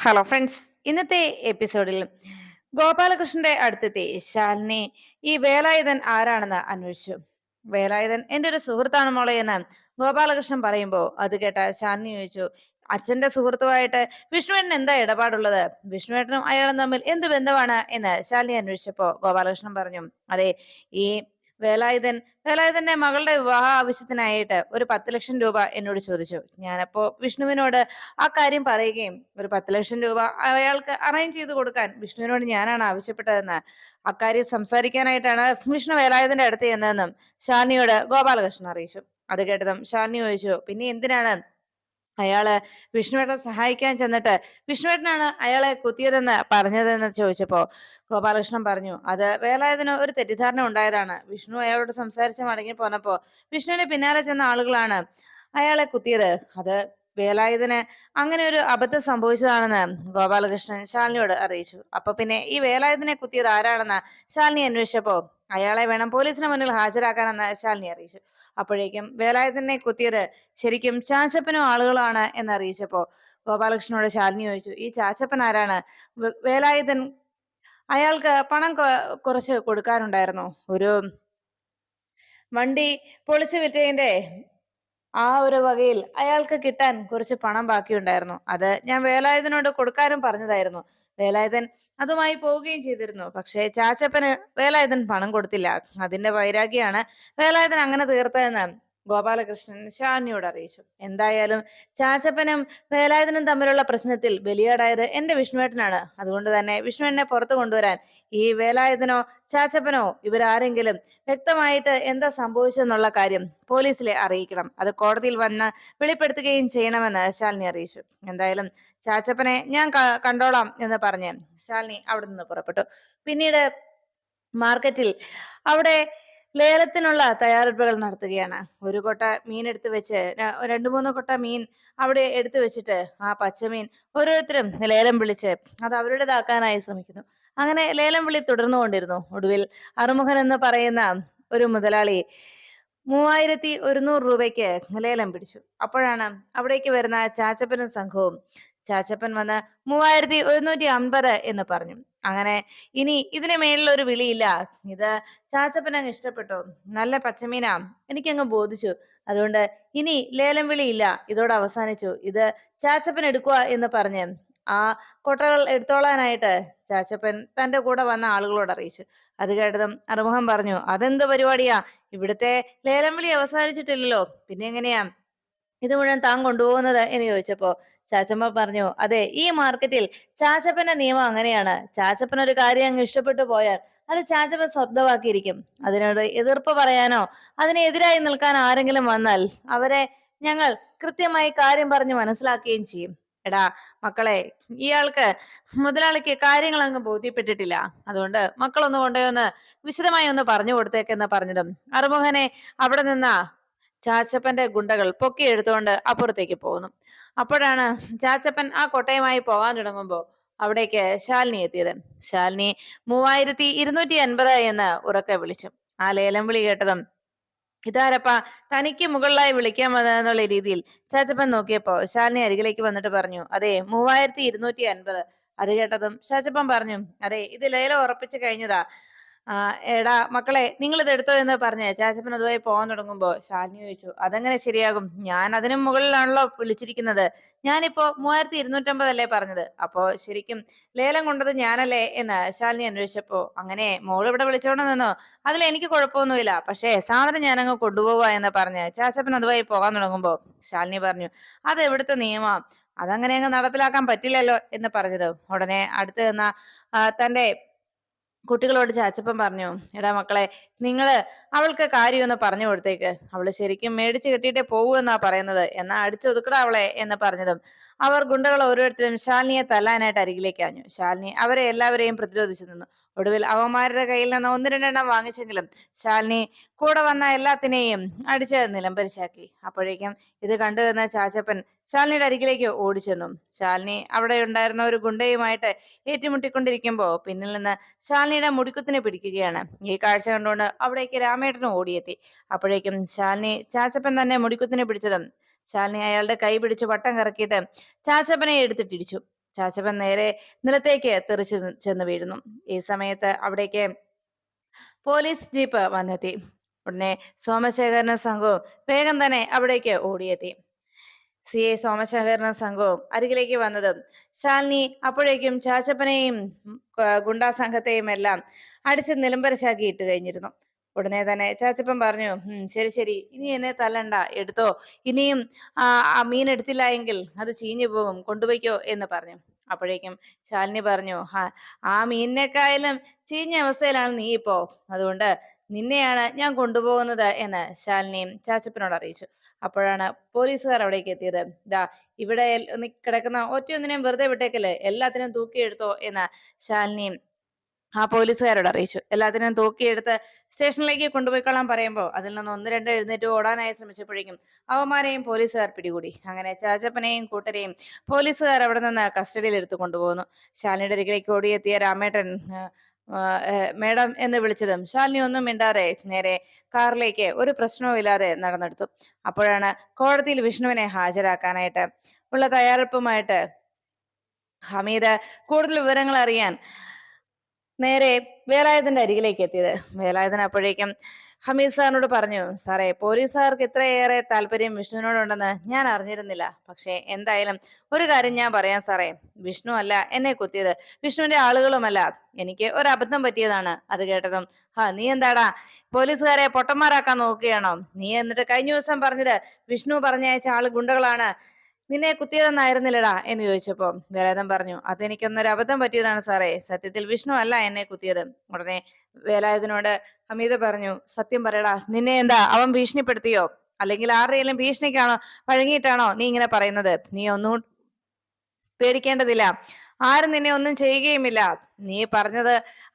Hello friends ഇന്നത്തെ എപ്പിസോഡിൽ ഗോപാലകൃഷ്ണന്റെ അടുത്തെത്തി ശാലിനി ഈ വേലായുധൻ ആരാണെന്ന് അന്വേഷിച്ചു. വേലായുധൻ എന്റെ ഒരു സുഹൃത്താണ് മോളെ എന്ന് ഗോപാലകൃഷ്ണൻ പറയുമ്പോൾ അത് കേട്ട ശാലിനി ചോദിച്ചു അച്ഛന്റെ സുഹൃത്തുമായിട്ട് വിഷ്ണുവേട്ടൻ എന്താ ഇടപാടുള്ളത്? വിഷ്ണുവേട്ടനും അയാളും തമ്മിൽ എന്ത് ബന്ധമാണ്? എന്ന് ശാലിനി അന്വേഷിച്ചപ്പോ ഗോപാലകൃഷ്ണൻ പറഞ്ഞു അതെ ഈ വേലായുധൻ വേലായുധന്റെ മകളുടെ വിവാഹ ആവശ്യത്തിനായിട്ട് ഒരു പത്ത് ലക്ഷം രൂപ എന്നോട് ചോദിച്ചു. ഞാനപ്പോ വിഷ്ണുവിനോട് ആ കാര്യം പറയുകയും ഒരു പത്ത് ലക്ഷം രൂപ അയാൾക്ക് അറേഞ്ച് ചെയ്ത് കൊടുക്കാൻ വിഷ്ണുവിനോട് ഞാനാണ് ആവശ്യപ്പെട്ടതെന്ന് അക്കാര്യം സംസാരിക്കാനായിട്ടാണ് വിഷ്ണു വേലായുധന്റെ അടുത്ത് ചെന്നതെന്നും ഷാനിയോട് ഗോപാലകൃഷ്ണൻ അറിയിച്ചു. അത് കേട്ടതും ഷാനി ചോദിച്ചു പിന്നെ എന്തിനാണ് അയാൾ വിഷ്ണുവേട്ടനെ സഹായിക്കാൻ ചെന്നിട്ട് വിഷ്ണുവേട്ടനാണ് അയാളെ കുത്തിയതെന്ന് പറഞ്ഞതെന്ന് ചോദിച്ചപ്പോ ഗോപാലകൃഷ്ണൻ പറഞ്ഞു അത് വേലായുധന് ഒരു തെറ്റിദ്ധാരണ ഉണ്ടായതാണ്. വിഷ്ണു അയാളോട് സംസാരിച്ച് മടങ്ങി പോന്നപ്പോ വിഷ്ണുവിന് പിന്നാലെ ചെന്ന ആളുകളാണ് അയാളെ കുത്തിയത്. അത് വേലായുധന് അങ്ങനെ ഒരു അബദ്ധം സംഭവിച്ചതാണെന്ന് ഗോപാലകൃഷ്ണൻ ശാലിനിയോട് അറിയിച്ചു. അപ്പൊ പിന്നെ ഈ വേലായുധനെ കുത്തിയത് ആരാണെന്ന് ശാലിനി അന്വേഷിച്ചപ്പോ അയാളെ വേണം പോലീസിന് മുന്നിൽ ഹാജരാക്കാനെന്ന് ശാലിനി അറിയിച്ചു. അപ്പോഴേക്കും വേലായുധനെ കുത്തിയത് ശരിക്കും ചാച്ചപ്പനും ആളുകളാണ് എന്ന് അറിയിച്ചപ്പോ ഗോപാലകൃഷ്ണനോട് ശാലിനി ചോദിച്ചു ഈ ചാച്ചപ്പൻ ആരാണ്? വേലായുധൻ അയാൾക്ക് പണം കുറച്ച് കൊടുക്കാനുണ്ടായിരുന്നു. ഒരു വണ്ടി പൊളിച്ചു വിറ്റതിന്റെ ആ ഒരു വകയിൽ അയാൾക്ക് കിട്ടാൻ കുറച്ച് പണം ബാക്കിയുണ്ടായിരുന്നു. അത് ഞാൻ വേലായുധനോട് കൊടുക്കാനും പറഞ്ഞതായിരുന്നു. വേലായുധൻ അതുമായി പോവുകയും ചെയ്തിരുന്നു. പക്ഷേ ചാച്ചപ്പന് വേലായുധൻ പണം കൊടുത്തില്ല. അതിന്റെ വൈരാഗ്യമാണ് വേലായുധൻ അങ്ങനെ തീർത്തതെന്ന് ഗോപാലകൃഷ്ണൻ ഷാനിയോട് അറിയിച്ചു. എന്തായാലും ചാച്ചപ്പനും വേലായുധനും തമ്മിലുള്ള പ്രശ്നത്തിൽ ബലിയാടായത് എന്റെ വിഷ്ണുവേട്ടനാണ്. അതുകൊണ്ട് തന്നെ വിഷ്ണുവിനെ പുറത്തു കൊണ്ടുവരാൻ ഈ വേലായുധനോ ചാച്ചപ്പനോ ഇവരാരെങ്കിലും വ്യക്തമായിട്ട് എന്താ സംഭവിച്ചെന്നുള്ള കാര്യം പോലീസിലെ അറിയിക്കണം. അത് കോടതിയിൽ വന്ന് വെളിപ്പെടുത്തുകയും ചെയ്യണമെന്ന് ശാലിനി അറിയിച്ചു. എന്തായാലും ചാച്ചപ്പനെ ഞാൻ കണ്ടോളാം എന്ന് പറഞ്ഞ് ശാലിനി അവിടെ നിന്ന് പുറപ്പെട്ടു. പിന്നീട് മാർക്കറ്റിൽ അവിടെ ലേലത്തിനുള്ള തയ്യാറെടുപ്പുകൾ നടത്തുകയാണ്. ഒരു കൊട്ട മീൻ എടുത്തു വെച്ച് രണ്ടു മൂന്ന് കൊട്ട മീൻ അവിടെ എടുത്തു വെച്ചിട്ട് ആ പച്ചമീൻ ഓരോരുത്തരും ലേലം വിളിച്ച് അത് അവരുടേതാക്കാനായി ശ്രമിക്കുന്നു. അങ്ങനെ ലേലം വിളി തുടർന്നുകൊണ്ടിരുന്നു ഒടുവിൽ അറുമുഖൻ എന്ന് പറയുന്ന ഒരു മുതലാളി മൂവായിരത്തി ഒരുന്നൂറ് രൂപയ്ക്ക് ലേലം പിടിച്ചു. അപ്പോഴാണ് അവിടേക്ക് വരുന്ന ചാച്ചപ്പനും സംഘവും ചാച്ചപ്പൻ വന്ന് മൂവായിരത്തി ഒരുന്നൂറ്റി അമ്പത് എന്ന് പറഞ്ഞു. അങ്ങനെ ഇനി ഇതിന് മേളിൽ ഒരു വിളിയില്ല. ഇത് ചാച്ചപ്പൻ അങ്ങ് ഇഷ്ടപ്പെട്ടു. നല്ല പച്ചമീനാ. എനിക്കങ്ങ് ബോധിച്ചു. അതുകൊണ്ട് ഇനി ലേലം വിളിയില്ല. ഇതോടെ അവസാനിച്ചു. ഇത് ചാച്ചപ്പൻ എടുക്കുക എന്ന് പറഞ്ഞ് ആ കൊട്ടകൾ എടുത്തോളാനായിട്ട് ചാച്ചപ്പൻ തന്റെ കൂടെ വന്ന ആളുകളോട് അറിയിച്ചു. അത് കേട്ടതും അറുമുഖം പറഞ്ഞു അതെന്ത് പരിപാടിയാ? ഇവിടുത്തെ ലേലം വിളി അവസാനിച്ചിട്ടില്ലല്ലോ. പിന്നെ എങ്ങനെയാ? ഇത് മുഴുവൻ താൻ കൊണ്ടുപോകുന്നത്? എന്ന് ചോദിച്ചപ്പോ ചാച്ചമ്മ പറഞ്ഞു അതെ ഈ മാർക്കറ്റിൽ ചാച്ചപ്പന്റെ നിയമം അങ്ങനെയാണ്. ചാച്ചപ്പൻ ഒരു കാര്യം അങ്ങ് ഇഷ്ടപ്പെട്ടു പോയാൽ അത് ചാച്ചപ്പൻ സ്വന്തമാക്കിയിരിക്കും. അതിനോട് എതിർപ്പ് പറയാനോ അതിനെതിരായി നിൽക്കാൻ ആരെങ്കിലും വന്നാൽ അവരെ ഞങ്ങൾ കൃത്യമായി കാര്യം പറഞ്ഞു മനസ്സിലാക്കുകയും ചെയ്യും. എടാ മക്കളെ ഇയാൾക്ക് മുതലാളിക്ക് കാര്യങ്ങൾ അങ്ങ് ബോധ്യപ്പെട്ടിട്ടില്ല. അതുകൊണ്ട് മക്കളൊന്ന് കൊണ്ടുപോയി വിശദമായി ഒന്ന് പറഞ്ഞു കൊടുത്തേക്കെന്ന് പറഞ്ഞതും. അറുമുഖനെ അവിടെ നിന്ന ചാച്ചപ്പന്റെ ഗുണ്ടകൾ പൊക്കി എടുത്തുകൊണ്ട് അപ്പുറത്തേക്ക് പോകുന്നു അപ്പോഴാണ് ചാച്ചപ്പൻ ആ കൊട്ടയുമായി പോകാൻ തുടങ്ങുമ്പോൾ അവിടേക്ക് ശാലിനി എത്തിയത്. ശാലിനി മൂവായിരത്തി ഇരുന്നൂറ്റി അൻപത് എന്ന് ഉറക്കെ വിളിച്ചു. ആ ലേലം വിളി കേട്ടതും ഇതാരപ്പ? തനിക്ക് മുകളിലായി വിളിക്കാൻ വന്നതെന്നുള്ള രീതിയിൽ ചാച്ചപ്പൻ നോക്കിയപ്പോ ശാലിനി അരികിലേക്ക് വന്നിട്ട് പറഞ്ഞു അതെ മൂവായിരത്തി ഇരുന്നൂറ്റി അൻപത്. അത് കേട്ടതും ചാച്ചപ്പൻ പറഞ്ഞു അതെ ഇത് ലേലം ഉറപ്പിച്ചു കഴിഞ്ഞതാ. എടാ മക്കളെ നിങ്ങൾ ഇത് എടുത്തോ എന്ന് പറഞ്ഞ് ചാച്ചപ്പൻ അതുമായി പോകാൻ തുടങ്ങുമ്പോ ശാലിനി ചോദിച്ചു അതെങ്ങനെ ശരിയാകും? ഞാൻ അതിന് മുകളിലാണല്ലോ വിളിച്ചിരിക്കുന്നത്. ഞാനിപ്പോ മൂവായിരത്തി ഇരുന്നൂറ്റമ്പതല്ലേ പറഞ്ഞത്. അപ്പോ ശരിക്കും ലേലം കൊണ്ടത് ഞാനല്ലേ എന്ന് ശാലിനി അന്വേഷിച്ചപ്പോ അങ്ങനെ മോൾ ഇവിടെ വിളിച്ചോണ്ട് നിന്നോ? അതിൽ എനിക്ക് കുഴപ്പമൊന്നുമില്ല. പക്ഷേ സാധനം ഞാനങ്ങ് കൊണ്ടുപോവാ എന്ന് പറഞ്ഞ് ചാച്ചപ്പൻ അതുമായി പോകാൻ തുടങ്ങുമ്പോ ശാലിനി പറഞ്ഞു അത് എവിടുത്തെ നിയമം? അതങ്ങനെ അങ്ങ് നടപ്പിലാക്കാൻ പറ്റില്ലല്ലോ എന്ന് പറഞ്ഞത്. ഉടനെ അടുത്ത് നിന്ന തന്റെ കുട്ടികളോട് ചാച്ചപ്പൻ പറഞ്ഞു എടാ മക്കളെ നിങ്ങൾ അവൾക്ക് കാര്യം ഒന്ന് പറഞ്ഞു കൊടുത്തേക്ക്. അവൾ ശരിക്കും മേടിച്ചു കെട്ടിയിട്ടേ പോകൂ എന്നാ പറയുന്നത്. എന്നാ അടിച്ചൊതുക്കടാ അവളെ എന്ന് പറഞ്ഞതും അവർ ഗുണ്ടകൾ ഓരോരുത്തരും ശാലിനിയെ തല്ലാനായിട്ട് അരികിലേക്ക് ആഞ്ഞു. ശാലിനി അവരെ എല്ലാവരെയും പ്രതിരോധിച്ചു നിന്നു. ഒടുവിൽ അവന്മാരുടെ കയ്യിൽ നിന്ന് ഒന്ന് രണ്ടെണ്ണം വാങ്ങിച്ചെങ്കിലും ശാലിനി കൂടെ വന്ന എല്ലാത്തിനെയും അടിച്ച് നിലംപരിച്ചാക്കി അപ്പോഴേക്കും ഇത് കണ്ടു നിന്ന ചാച്ചപ്പൻ ശാലിനിയുടെ അരികിലേക്ക് ഓടിച്ചെന്നു. ശാലിനി അവിടെ ഉണ്ടായിരുന്ന ഒരു ഗുണ്ടയുമായിട്ട് ഏറ്റുമുട്ടിക്കൊണ്ടിരിക്കുമ്പോ പിന്നിൽ നിന്ന് ശാലിനിയുടെ മുടിക്കുത്തിനെ പിടിക്കുകയാണ്. ഈ കാഴ്ച കണ്ടുകൊണ്ട് അവിടേക്ക് രാമേട്ടനും ഓടിയെത്തി. അപ്പോഴേക്കും ശാലിനി ചാച്ചപ്പൻ തന്നെ മുടിക്കുത്തിനെ പിടിച്ചതും ശാലിനി അയാളുടെ കൈ പിടിച്ച് വട്ടം കറക്കിയിട്ട് ചാച്ചപ്പനെ എടുത്തിട്ടിടിച്ചു. ചാച്ചപ്പൻ നേരെ നിലത്തേക്ക് തെറിച്ചു ചെന്ന് വീഴുന്നു. ഈ സമയത്ത് അവിടേക്ക് പോലീസ് ജീപ്പ് വന്നെത്തി. ഉടനെ സോമശേഖരനും സംഘവും വേഗം തന്നെ അവിടേക്ക് ഓടിയെത്തി. സി ഐ സോമശേഖരനും സംഘവും അരികിലേക്ക് വന്നതും ശാലിനി അപ്പോഴേക്കും ചാച്ചപ്പനെയും ഗുണ്ടാ സംഘത്തെയും എല്ലാം അടിച്ച് നിലംബരശാക്കി ഇട്ട് കഴിഞ്ഞിരുന്നു. ഉടനെ തന്നെ ചാച്ചപ്പൻ പറഞ്ഞു ശരി ശരി. ഇനി എന്നെ തല്ലണ്ട. എടുത്തോ. ഇനിയും ആ മീൻ എടുത്തില്ല എങ്കിൽ അത് ചീഞ്ഞു പോകും. കൊണ്ടുപോയിക്കോ എന്ന് പറഞ്ഞു. അപ്പോഴേക്കും ശാലിനി പറഞ്ഞു ആ മീനിനെക്കായാലും ചീഞ്ഞ അവസ്ഥയിലാണ് നീ ഇപ്പോ. അതുകൊണ്ട് നിന്നെയാണ് ഞാൻ കൊണ്ടുപോകുന്നത് എന്ന് ശാലിനിയും ചാച്ചപ്പനോട് അറിയിച്ചു. അപ്പോഴാണ് പോലീസുകാർ അവിടേക്ക് എത്തിയത്. ദാ ഇവിടെ കിടക്കുന്ന ഒറ്റയൊന്നിനെയും വെറുതെ വിട്ടേക്കല്ലേ. എല്ലാത്തിനും തൂക്കിയെടുത്തോ എന്ന് ശാലിനിയും ആ പോലീസുകാരോട് അറിയിച്ചു. എല്ലാത്തിനും തൂക്കിയെടുത്ത് സ്റ്റേഷനിലേക്ക് കൊണ്ടുപോയിക്കൊള്ളാൻ പറയുമ്പോൾ അതിൽ നിന്ന് ഒന്ന് രണ്ട് എഴുന്നേറ്റ് ഓടാനായി ശ്രമിച്ചപ്പോഴേക്കും അവന്മാരെയും പോലീസുകാർ പിടികൂടി. അങ്ങനെ ചാച്ചപ്പനെയും കൂട്ടരെയും പോലീസുകാർ അവിടെ നിന്ന് കസ്റ്റഡിയിൽ എടുത്തു കൊണ്ടുപോകുന്നു ശാലിനിയുടെ അരികിലേക്ക് ഓടിയെത്തിയ രാമേട്ടൻ മേഡം എന്ന് വിളിച്ചതും ശാലിനി ഒന്നും മിണ്ടാതെ നേരെ കാറിലേക്ക് ഒരു പ്രശ്നവും ഇല്ലാതെ നടന്നെടുത്തു. അപ്പോഴാണ് കോടതിയിൽ വിഷ്ണുവിനെ ഹാജരാക്കാനായിട്ട് ഉള്ള തയ്യാറെടുപ്പുമായിട്ട് ഹമീദ് കൂടുതൽ വിവരങ്ങൾ അറിയാൻ നേരെ വേലായുധന്റെ അരികിലേക്ക് എത്തിയത്. വേലായുധൻ അപ്പോഴേക്കും ഹമീദ് സാറിനോട് പറഞ്ഞു സാറേ പോലീസ് പോലീസുകാർക്ക് ഇത്രയേറെ താല്പര്യം വിഷ്ണുവിനോടുണ്ടെന്ന് ഞാൻ അറിഞ്ഞിരുന്നില്ല. പക്ഷേ എന്തായാലും ഒരു കാര്യം ഞാൻ പറയാം സാറേ. വിഷ്ണു അല്ല എന്നെ കുത്തിയത്. വിഷ്ണുവിന്റെ ആളുകളുമല്ല. എനിക്ക് ഒരു അബദ്ധം പറ്റിയതാണ്. അത് കേട്ടതും ഹാ നീ എന്താടാ? പോലീസുകാരെ പൊട്ടന്മാരാക്കാൻ നോക്കുകയാണോ? നീ എന്നിട്ട് കഴിഞ്ഞ ദിവസം പറഞ്ഞത് വിഷ്ണു പറഞ്ഞയച്ച ആൾ ഗുണ്ടകളാണ്. നിന്നെ കുത്തിയതെന്നായിരുന്നില്ലടാ എന്ന് ചോദിച്ചപ്പോ വേലായുധം പറഞ്ഞു അതെനിക്കൊന്നൊരു അബദ്ധം പറ്റിയതാണ് സാറേ. സത്യത്തിൽ വിഷ്ണു അല്ല എന്നെ കുത്തിയത്. ഉടനെ വേലായുധനോട് ഹമീദ് പറഞ്ഞു സത്യം പറയടാ നിന്നെ എന്താ അവൻ ഭീഷണിപ്പെടുത്തിയോ? അല്ലെങ്കിൽ ആരുടെയെങ്കിലും ഭീഷണിക്കാണോ പഴകിയിട്ടാണോ നീ ഇങ്ങനെ പറയുന്നത്? നീ ഒന്നും പേടിക്കേണ്ടതില്ല. ആരും നിന്നെ ഒന്നും ചെയ്യുകയുമില്ല. നീ പറഞ്ഞത്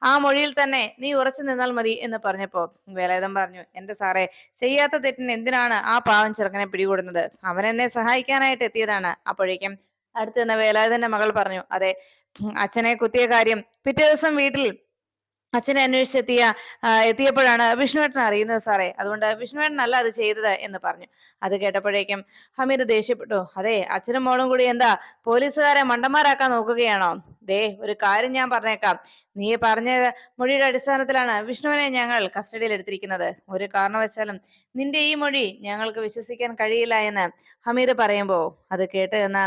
ആ മൊഴിയിൽ തന്നെ. നീ ഉറച്ചു നിന്നാൽ മതി എന്ന് പറഞ്ഞപ്പോ വേലായുധം പറഞ്ഞു എന്റെ സാറേ ചെയ്യാത്ത തെറ്റിന് എന്തിനാണ് ആ പാവം ചെറുക്കനെ പിടികൂടുന്നത്? അവൻ എന്നെ സഹായിക്കാനായിട്ട് എത്തിയതാണ്. അപ്പോഴേക്കും അടുത്ത് നിന്ന് വേലായുധന്റെ മകൾ പറഞ്ഞു അതെ അച്ഛനെ കുത്തിയ കാര്യം പിറ്റേ ദിവസം വീട്ടിൽ അച്ഛനെ അന്വേഷിച്ചെത്തിയ എത്തിയപ്പോഴാണ് വിഷ്ണുവേട്ടൻ അറിയുന്നത് സാറേ. അതുകൊണ്ട് വിഷ്ണുവേട്ടൻ അല്ല അത് ചെയ്തത് എന്ന് പറഞ്ഞു. അത് കേട്ടപ്പോഴേക്കും ഹമീദ് ദേഷ്യപ്പെട്ടു. അതെ അച്ഛനും മോളും കൂടി എന്താ പോലീസുകാരെ മണ്ടന്മാരാക്കാൻ നോക്കുകയാണോ? ദേ ഒരു കാര്യം ഞാൻ പറഞ്ഞേക്കാം. നീ പറഞ്ഞ മൊഴിയുടെ അടിസ്ഥാനത്തിലാണ് വിഷ്ണുവിനെ ഞങ്ങൾ കസ്റ്റഡിയിൽ എടുത്തിരിക്കുന്നത്. ഒരു കാരണവശാലും നിന്റെ ഈ മൊഴി ഞങ്ങൾക്ക് വിശ്വസിക്കാൻ കഴിയില്ല എന്ന് ഹമീദ് പറയുമ്പോ അത് കേട്ട് എന്ന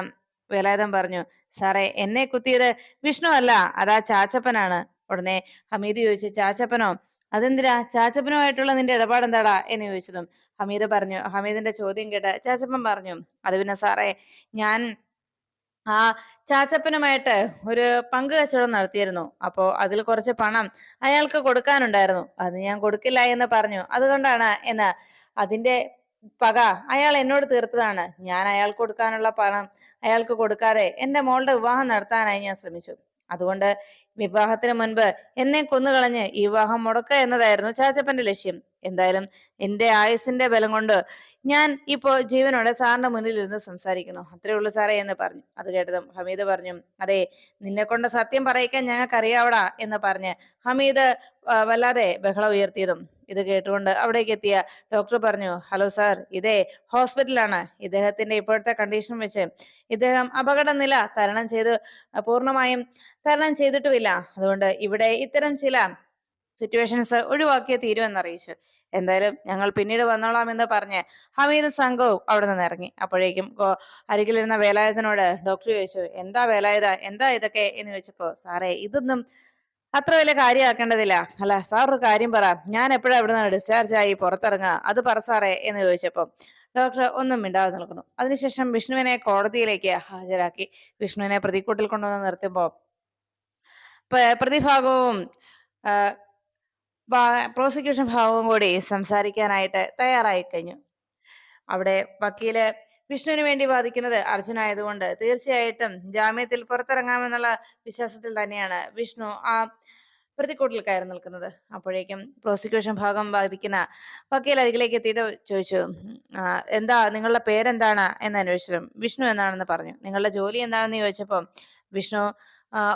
വേലായുധം പറഞ്ഞു സാറേ എന്നെ കുത്തിയത് വിഷ്ണു അല്ല അതാ ചാച്ചപ്പനാണ്. ഉടനെ ഹമീദ് ചോദിച്ചു ചാച്ചപ്പനോ അതെന്തിനാ? ചാച്ചപ്പനുമായിട്ടുള്ള നിന്റെ ഇടപാട് എന്താടാ എന്ന് ചോദിച്ചതും ഹമീദ് പറഞ്ഞു ഹമീദിന്റെ ചോദ്യം കേട്ട് ചാച്ചപ്പൻ പറഞ്ഞു അത് പിന്നെ സാറേ ഞാൻ ആ ചാച്ചപ്പനുമായിട്ട് ഒരു പങ്ക് കച്ചവടം നടത്തിയിരുന്നു. അപ്പോ അതിൽ കുറച്ച് പണം അയാൾക്ക് കൊടുക്കാനുണ്ടായിരുന്നു. അത് ഞാൻ കൊടുക്കില്ല എന്ന് പറഞ്ഞു. അതുകൊണ്ടാണ് എന്ന് അതിന്റെ പക അയാൾ എന്നോട് തീർത്തതാണ്. ഞാൻ അയാൾക്ക് കൊടുക്കാനുള്ള പണം അയാൾക്ക് കൊടുക്കാതെ എന്റെ മോളുടെ വിവാഹം നടത്താനായി ഞാൻ ശ്രമിച്ചു. അതുകൊണ്ട് വിവാഹത്തിന് മുൻപ് എന്നെ കൊന്നുകളഞ്ഞ് ഈ വിവാഹം മുടക്കുക എന്നതായിരുന്നു ചാച്ചപ്പന്റെ ലക്ഷ്യം. എന്തായാലും എന്റെ ആയുസിന്റെ ബലം കൊണ്ട് ഞാൻ ഇപ്പോ ജീവനോടെ സാറിന്റെ മുന്നിൽ ഇരുന്ന് സംസാരിക്കുന്നു. അത്രേ ഉള്ളൂ സാറേ എന്ന് പറഞ്ഞു. അത് കേട്ടതും ഹമീദ് പറഞ്ഞു അതെ നിന്നെ കൊണ്ട് സത്യം പറയിക്കാൻ ഞങ്ങൾക്ക് അറിയാവടാ എന്ന് പറഞ്ഞ് ഹമീദ് വല്ലാതെ ബഹളം ഉയർത്തിയതും ഇത് കേട്ടുകൊണ്ട് അവിടേക്ക് എത്തിയ ഡോക്ടർ പറഞ്ഞു ഹലോ സാർ ഇതേ ഹോസ്പിറ്റലാണ് ഇദ്ദേഹത്തിന്റെ ഇപ്പോഴത്തെ കണ്ടീഷൻ വെച്ച് ഇദ്ദേഹം അപകട നില തരണം ചെയ്ത് പൂർണമായും തരണം ചെയ്തിട്ടുമില്ല. അതുകൊണ്ട് ഇവിടെ ഇത്തരം ചില സിറ്റുവേഷൻസ് ഒഴിവാക്കിയ തീരുമെന്ന് അറിയിച്ചു എന്തായാലും ഞങ്ങൾ പിന്നീട് വന്നോളാം എന്ന് പറഞ്ഞ് ഹമീദ് സംഘവും അവിടെ നിന്ന് ഇറങ്ങി. അപ്പോഴേക്കും അരികിലിരുന്ന വേലായുധനോട് ഡോക്ടർ ചോദിച്ചു എന്താ വേലായുധ? എന്താ ഇതൊക്കെ? എന്ന് ചോദിച്ചപ്പോ സാറേ ഇതൊന്നും അത്ര വലിയ കാര്യമാക്കേണ്ടതില്ല അല്ല സാർ ഒരു കാര്യം പറ. ഞാൻ എപ്പോഴാ ഇവിടെ നിന്ന് ഡിസ്ചാർജ് ആയി പുറത്തിറങ്ങുക? അത് പറ സാറേ എന്ന് ചോദിച്ചപ്പോൾ ഡോക്ടർ ഒന്നും മിണ്ടാതെ നിൽക്കുന്നു. അതിനുശേഷം വിഷ്ണുവിനെ കോടതിയിലേക്ക് ഹാജരാക്കി. വിഷ്ണുവിനെ പ്രതിക്കൂട്ടിൽ കൊണ്ടുവന്ന് നിർത്തുമ്പോൾ പ്രതിഭാഗവും പ്രോസിക്യൂഷൻ ഭാഗവും കൂടി സംസാരിക്കാനായിട്ട് തയ്യാറായി കഴിഞ്ഞു അവിടെ വക്കീൽ വിഷ്ണുവിന് വേണ്ടി വാദിക്കുന്നത് അർജുനായതുകൊണ്ട് തീർച്ചയായിട്ടും ജാമ്യത്തിൽ പുറത്തിറങ്ങാമെന്നുള്ള വിശ്വാസത്തിൽ തന്നെയാണ് വിഷ്ണു ആ പ്രതിക്കൂട്ടിൽ കയറി നിൽക്കുന്നത്. അപ്പോഴേക്കും പ്രോസിക്യൂഷൻ ഭാഗം ബാധിക്കുന്ന വക്കീൽ അതിലേക്ക് എത്തിയിട്ട് ചോദിച്ചു എന്താ നിങ്ങളുടെ പേരെന്താണ്? എന്ന് അന്വേഷിച്ചു. വിഷ്ണു എന്നാണെന്ന് പറഞ്ഞു. നിങ്ങളുടെ ജോലി എന്താണെന്ന് ചോദിച്ചപ്പോൾ വിഷ്ണു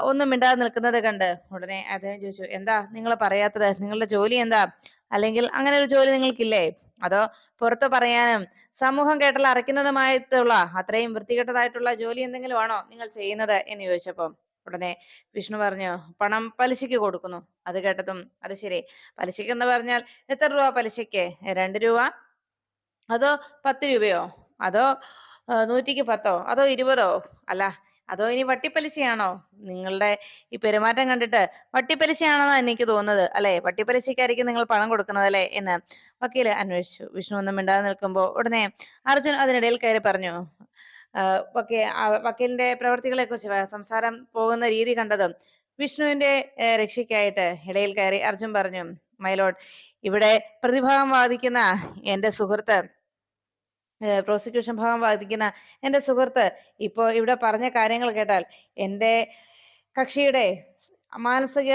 ഒന്നും മിണ്ടാതെ നിൽക്കുന്നത് കണ്ട്. ഉടനെ അദ്ദേഹം ചോദിച്ചു എന്താ നിങ്ങൾ പറയാത്തത്? നിങ്ങളുടെ ജോലി എന്താ? അല്ലെങ്കിൽ അങ്ങനെ ഒരു ജോലി നിങ്ങൾക്കില്ലേ? അതോ പുറത്ത് പറയാനും സമൂഹം കേട്ടാൽ അറയ്ക്കുന്നതുമായിട്ടുള്ള അത്രയും വൃത്തികെട്ടതായിട്ടുള്ള ജോലി എന്തെങ്കിലും ആണോ നിങ്ങൾ ചെയ്യുന്നത്? എന്ന് ചോദിച്ചപ്പോൾ ഉടനെ വിഷ്ണു പറഞ്ഞു പണം പലിശയ്ക്ക് കൊടുക്കുന്നു. അത് കേട്ടതും അത് ശരി. പലിശയ്ക്ക് എന്ന് പറഞ്ഞാൽ എത്ര രൂപ പലിശയ്ക്ക്? രണ്ട് രൂപ? അതോ പത്ത് രൂപയോ? അതോ നൂറ്റിക്ക് പത്തോ? അതോ ഇരുപതോ? അല്ല അതോ ഇനി വട്ടിപ്പലിശയാണോ? നിങ്ങളുടെ ഈ പെരുമാറ്റം കണ്ടിട്ട് വട്ടിപ്പലിശയാണെന്നാണ് എനിക്ക് തോന്നുന്നത് അല്ലെ? വട്ടിപ്പലിശയ്ക്കായിരിക്കും നിങ്ങൾ പണം കൊടുക്കുന്നത് അല്ലെ? എന്ന് വക്കീൽ അന്വേഷിച്ചു. വിഷ്ണു ഒന്നും മിണ്ടാതെ നിൽക്കുമ്പോൾ ഉടനെ അർജുൻ അതിനിടയിൽ കയറി പറഞ്ഞു വക്കീലിന്റെ പ്രവർത്തികളെ കുറിച്ച് സംസാരം പോകുന്ന രീതി കണ്ടതും വിഷ്ണുവിന്റെ രക്ഷയ്ക്കായിട്ട് ഇടയിൽ കയറി അർജുൻ പറഞ്ഞു മൈലോഡ് ഇവിടെ പ്രതിഭാഗം വാദിക്കുന്ന എന്റെ സുഹൃത്ത് പ്രോസിക്യൂഷൻ ഭാഗം വാദിക്കുന്ന എന്റെ സുഹൃത്ത് ഇപ്പോ ഇവിടെ പറഞ്ഞ കാര്യങ്ങൾ കേട്ടാൽ എന്റെ കക്ഷിയുടെ മാനസിക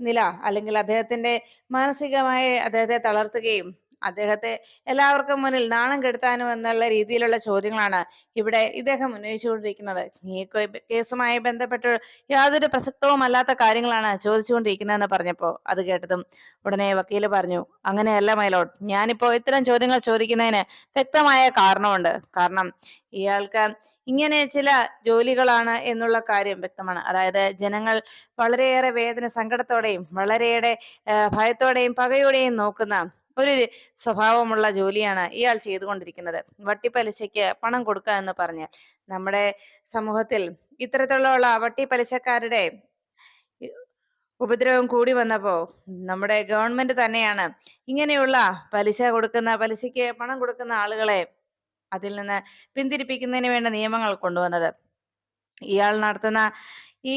നില അല്ലെങ്കിൽ അദ്ദേഹത്തിന്റെ മാനസികമായ അദ്ദേഹത്തെ തളർത്തുകയും അദ്ദേഹത്തെ എല്ലാവർക്കും മുന്നിൽ നാണം കെടുത്താനും എന്നുള്ള രീതിയിലുള്ള ചോദ്യങ്ങളാണ് ഇവിടെ ഇദ്ദേഹം ഉന്നയിച്ചുകൊണ്ടിരിക്കുന്നത്. ഈ കേസുമായി ബന്ധപ്പെട്ട് യാതൊരു പ്രസക്തവും അല്ലാത്ത കാര്യങ്ങളാണ് ചോദിച്ചുകൊണ്ടിരിക്കുന്നതെന്ന് പറഞ്ഞപ്പോ അത് കേട്ടതും ഉടനെ വക്കീൽ പറഞ്ഞു അങ്ങനെയല്ല മൈലോട്ട് ഞാനിപ്പോ ഇത്തരം ചോദ്യങ്ങൾ ചോദിക്കുന്നതിന് വ്യക്തമായ കാരണമുണ്ട്. കാരണം ഇയാൾക്ക് ഇങ്ങനെ ചില ജോലികളാണ് എന്നുള്ള കാര്യം വ്യക്തമാണ്. അതായത് ജനങ്ങൾ വളരെയേറെ വേദന സങ്കടത്തോടെയും വളരെയേറെ ഭയത്തോടെയും പകയോടെയും നോക്കുന്ന ഒരു സ്വഭാവമുള്ള ജോലിയാണ് ഇയാൾ ചെയ്തുകൊണ്ടിരിക്കുന്നത്. വട്ടിപ്പലിശയ്ക്ക് പണം കൊടുക്കുക എന്ന് പറഞ്ഞ് നമ്മുടെ സമൂഹത്തിൽ ഇത്തരത്തിലുള്ള വട്ടിപ്പലിശക്കാരുടെ ഉപദ്രവം കൂടി വന്നപ്പോ നമ്മുടെ ഗവൺമെന്റ് തന്നെയാണ് ഇങ്ങനെയുള്ള പലിശ കൊടുക്കുന്ന പലിശയ്ക്ക് പണം കൊടുക്കുന്ന ആളുകളെ അതിൽ നിന്ന് പിന്തിരിപ്പിക്കുന്നതിന് വേണ്ട നിയമങ്ങൾ കൊണ്ടുവന്നത്. ഇയാൾ നടത്തുന്ന ഈ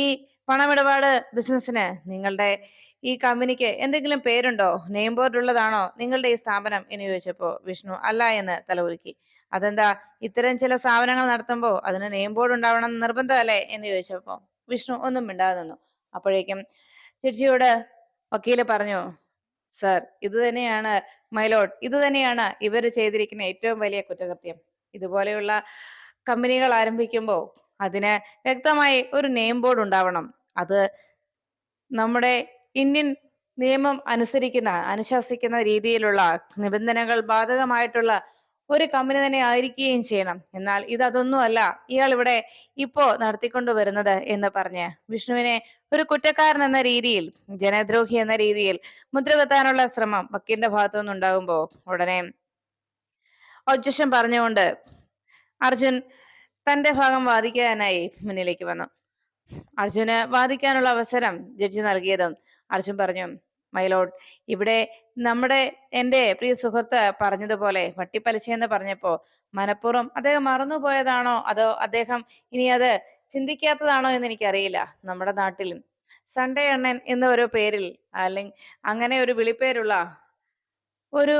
പണമിടപാട് ബിസിനസ്സിന് നിങ്ങളുടെ ഈ കമ്പനിക്ക് എന്തെങ്കിലും പേരുണ്ടോ? നെയിം ബോർഡ് ഉള്ളതാണോ? നിങ്ങളുടെ ഈ സ്ഥാപനം? എന്ന് ചോദിച്ചപ്പോ വിഷ്ണു അല്ല എന്ന് തലവുരുക്കി അതെന്താ? ഇത്തരം ചില സ്ഥാപനങ്ങൾ നടത്തുമ്പോൾ അതിന് നെയിം ബോർഡ് ഉണ്ടാവണം നിർബന്ധമല്ലേ എന്ന് ചോദിച്ചപ്പോ വിഷ്ണു ഒന്നും മിണ്ടാതെ നിന്നു. അപ്പോഴേക്കും ചേച്ചിയോട് വക്കീൽ പറഞ്ഞു സർ ഇത് തന്നെയാണ് മൈലോട്ട് ഇത് തന്നെയാണ് ഇവർ ചെയ്തിരിക്കുന്ന ഏറ്റവും വലിയ കുറ്റകൃത്യം. ഇതുപോലെയുള്ള കമ്പനികൾ ആരംഭിക്കുമ്പോൾ അതിന് വ്യക്തമായി ഒരു നെയിം ബോർഡ് ഉണ്ടാവണം. അത് നമ്മുടെ ഇന്ത്യൻ നിയമം അനുസരിക്കുന്ന അനുശാസിക്കുന്ന രീതിയിലുള്ള നിബന്ധനകൾ ബാധകമായിട്ടുള്ള ഒരു കമ്പനി തന്നെ ആയിരിക്കുകയും ചെയ്യണം. എന്നാൽ ഇതൊന്നുമല്ല ഇയാൾ ഇവിടെ ഇപ്പോ നടത്തിക്കൊണ്ടു വരുന്നത് എന്ന് പറഞ്ഞ് വിഷ്ണുവിനെ ഒരു കുറ്റക്കാരൻ എന്ന രീതിയിൽ ജനദ്രോഹി എന്ന രീതിയിൽ മുദ്രകുത്താനുള്ള ശ്രമം വക്കീലിന്റെ ഭാഗത്തു നിന്നുണ്ടാകുമ്പോ ഉടനെ ഒബ്ജക്ഷൻ പറഞ്ഞുകൊണ്ട് അർജുൻ തന്റെ ഭാഗം വാദിക്കാനായി മുന്നിലേക്ക് വന്നു. അർജുന് വാദിക്കാനുള്ള അവസരം ജഡ്ജി നൽകിയതും അർജുൻ പറഞ്ഞു മൈലോഡ് ഇവിടെ നമ്മുടെ എന്റെ പ്രിയ സുഹൃത്ത് പറഞ്ഞതുപോലെ വട്ടിപ്പലിശ എന്ന് പറഞ്ഞപ്പോ മനഃപൂർവം അദ്ദേഹം മറന്നുപോയതാണോ? അതോ അദ്ദേഹം ഇനി അത് ചിന്തിക്കാത്തതാണോ എന്ന് എനിക്കറിയില്ല. നമ്മുടെ നാട്ടിൽ സൺഡേ അണ്ണൻ എന്ന ഒരു പേരിൽ അല്ലെങ്കിൽ അങ്ങനെ ഒരു വിളിപ്പേരുള്ള ഒരു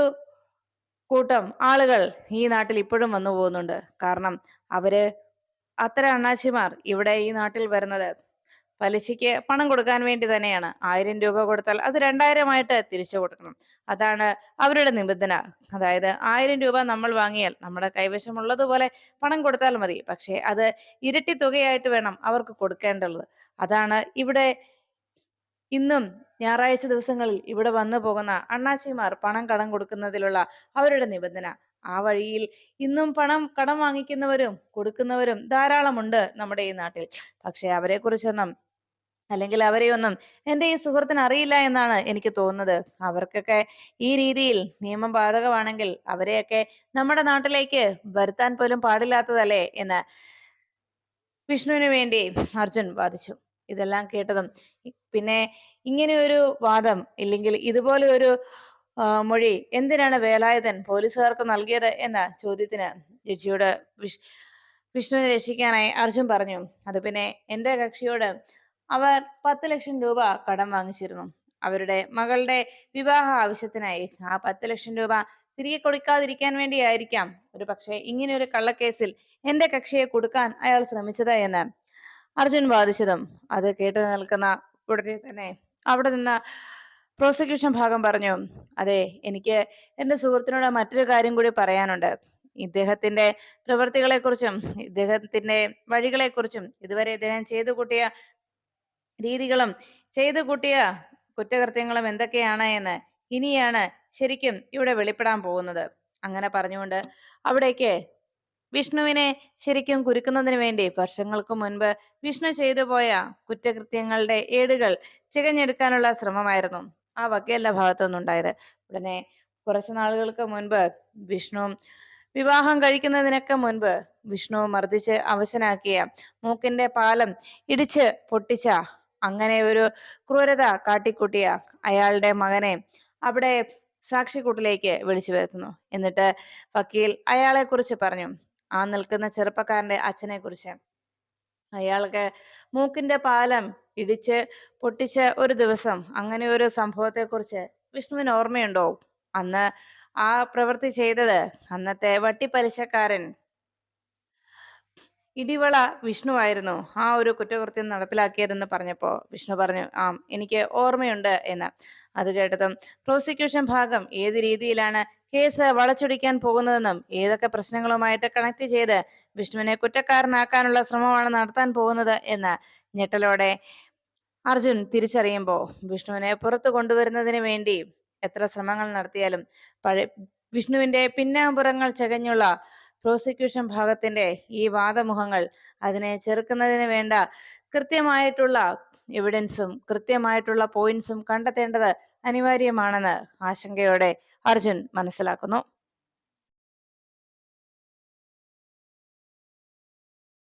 കൂട്ടം ആളുകൾ ഈ നാട്ടിൽ ഇപ്പോഴും വന്നു പോകുന്നുണ്ട് കാരണം അവർ അത്ര അണ്ണാച്ചിമാർ ഇവിടെ ഈ നാട്ടിൽ വരുന്നത് പലിശയ്ക്ക് പണം കൊടുക്കാൻ വേണ്ടി തന്നെയാണ്. ആയിരം രൂപ കൊടുത്താൽ അത് രണ്ടായിരമായിട്ട് തിരിച്ചു കൊടുക്കണം. അതാണ് അവരുടെ നിബന്ധന. അതായത് ആയിരം രൂപ നമ്മൾ വാങ്ങിയാൽ നമ്മുടെ കൈവശമുള്ളതുപോലെ പണം കൊടുത്താൽ മതി. പക്ഷേ അത് ഇരട്ടി തുകയായിട്ട് വേണം അവർക്ക് കൊടുക്കേണ്ടത്. അതാണ് ഇവിടെ ഇന്നും ഞായറാഴ്ച ദിവസങ്ങളിൽ ഇവിടെ വന്നു പോകുന്ന അണ്ണാച്ചിമാർ പണം കടം കൊടുക്കുന്നതിലുള്ള അവരുടെ നിബന്ധന. ആ വഴിയിൽ ഇന്നും പണം കടം വാങ്ങിക്കുന്നവരും കൊടുക്കുന്നവരും ധാരാളമുണ്ട് നമ്മുടെ ഈ നാട്ടിൽ. പക്ഷെ അവരെ കുറിച്ചൊന്നും അല്ലെങ്കിൽ അവരെയൊന്നും എന്റെ ഈ സുഹൃത്തിന് അറിയില്ല എന്നാണ് എനിക്ക് തോന്നുന്നത്. അവർക്കൊക്കെ ഈ രീതിയിൽ നിയമം ബാധകമാണെങ്കിൽ അവരെയൊക്കെ നമ്മുടെ നാട്ടിലേക്ക് വരുത്താൻ പോലും പാടില്ലാത്തതല്ലേ എന്ന് വിഷ്ണുവിന് വേണ്ടി അർജുൻ വാദിച്ചു. ഇതെല്ലാം കേട്ടതും പിന്നെ ഇങ്ങനെ ഒരു വാദം ഇല്ലെങ്കിൽ ഇതുപോലെ ഒരു മൊഴി എന്തിനാണ് വേലായുധൻ പോലീസുകാർക്ക് നൽകിയത് എന്ന ചോദ്യത്തിന് ജഡ്ജിയോട് വിഷ് വിഷ്ണുവിനെ രക്ഷിക്കാനായി അർജുൻ പറഞ്ഞു. അത് പിന്നെ എന്റെ കക്ഷിയോട് അവർ പത്ത് ലക്ഷം രൂപ കടം വാങ്ങിച്ചിരുന്നു. അവരുടെ മകളുടെ വിവാഹ ആവശ്യത്തിനായി ആ പത്ത് ലക്ഷം രൂപ തിരികെ കൊടുക്കാതിരിക്കാൻ വേണ്ടിയായിരിക്കാം. ഒരു പക്ഷേ ഇങ്ങനെ ഒരു കള്ളക്കേസിൽ എന്റെ കക്ഷിയെ കൊടുക്കാൻ അയാൾ ശ്രമിച്ചത് എന്ന് അർജുൻ വാദിച്ചതും അത് കേട്ടു നിൽക്കുന്ന ഉടനെ തന്നെ അവിടെ നിന്ന് പ്രോസിക്യൂഷൻ ഭാഗം പറഞ്ഞു അതെ എനിക്ക് എന്റെ സുഹൃത്തിനോട് മറ്റൊരു കാര്യം കൂടി പറയാനുണ്ട്. ഇദ്ദേഹത്തിന്റെ പ്രവൃത്തികളെ കുറിച്ചും ഇദ്ദേഹത്തിന്റെ വഴികളെ കുറിച്ചും ഇതുവരെ ഇദ്ദേഹം ചെയ്തു കൂട്ടിയ രീതികളും ചെയ്തു കൂട്ടിയ കുറ്റകൃത്യങ്ങളും എന്തൊക്കെയാണ് എന്ന് ഇനിയാണ് ശരിക്കും ഇവിടെ വെളിപ്പെടാൻ പോകുന്നത്. അങ്ങനെ പറഞ്ഞുകൊണ്ട് അവിടേക്ക് വിഷ്ണുവിനെ ശരിക്കും കുരുക്കുന്നതിന് വേണ്ടി വർഷങ്ങൾക്ക് മുൻപ് വിഷ്ണു ചെയ്തു പോയ കുറ്റകൃത്യങ്ങളുടെ ഏടുകൾ ചികഞ്ഞെടുക്കാനുള്ള ശ്രമമായിരുന്നു. ആ വക്കീലിന്റെ ഭാഗത്തുനിന്നുണ്ടായത് ഉടനെ കുറച്ച് നാളുകൾക്ക് മുൻപ് വിഷ്ണു വിവാഹം കഴിക്കുന്നതിനൊക്കെ മുൻപ് വിഷ്ണു മർദ്ദിച്ച് അവശനാക്കിയ മൂക്കിന്റെ പാലം ഇടിച്ച് പൊട്ടിച്ച അങ്ങനെ ഒരു ക്രൂരത കാട്ടിക്കൂട്ടിയ അയാളുടെ മകനെ അവിടെ സാക്ഷിക്കൂട്ടിലേക്ക് വിളിച്ചു വരുത്തുന്നു. എന്നിട്ട് വക്കീൽ അയാളെ കുറിച്ച് പറഞ്ഞു. ആ നിൽക്കുന്ന ചെറുപ്പക്കാരന്റെ അച്ഛനെ കുറിച്ച് അയാൾക്ക് മൂക്കിന്റെ പാലം ഇടിച്ച് പൊട്ടിച്ച ഒരു ദിവസം അങ്ങനെ ഒരു സംഭവത്തെ കുറിച്ച് വിഷ്ണുവിന് ഓർമ്മയുണ്ടോ? അന്ന് ആ പ്രവൃത്തി ചെയ്തത് അന്നത്തെ വട്ടിപ്പലിശക്കാരൻ ഇടിവള വിഷ്ണു ആയിരുന്നു ആ ഒരു കുറ്റകൃത്യം നടപ്പിലാക്കിയതെന്ന് പറഞ്ഞപ്പോ വിഷ്ണു പറഞ്ഞു ആ എനിക്ക് ഓർമ്മയുണ്ട് എന്ന്. അത് കേട്ടതും പ്രോസിക്യൂഷൻ ഭാഗം ഏത് രീതിയിലാണ് കേസ് വളച്ചൊടിക്കാൻ പോകുന്നതെന്നും ഏതൊക്കെ പ്രശ്നങ്ങളുമായിട്ട് കണക്ട് ചെയ്ത് വിഷ്ണുവിനെ കുറ്റക്കാരനാക്കാനുള്ള ശ്രമമാണ് നടത്താൻ പോകുന്നത് എന്ന് ഞെട്ടലോടെ അർജുൻ തിരിച്ചറിയുമ്പോൾ വിഷ്ണുവിനെ പുറത്തു കൊണ്ടുവരുന്നതിന് വേണ്ടി എത്ര ശ്രമങ്ങൾ നടത്തിയാലും പഴയ വിഷ്ണുവിന്റെ പിന്നാമ്പുറങ്ങൾ ചകഞ്ഞുള്ള പ്രോസിക്യൂഷൻ ഭാഗത്തിന്റെ ഈ വാദമുഖങ്ങൾ അതിനെ ചെറുക്കുന്നതിന് വേണ്ട കൃത്യമായിട്ടുള്ള എവിഡൻസും കൃത്യമായിട്ടുള്ള പോയിന്റ്സും കണ്ടെത്തേണ്ടത് അനിവാര്യമാണെന്ന് ആശങ്കയോടെ അർജുൻ മനസ്സിലാക്കുന്നു.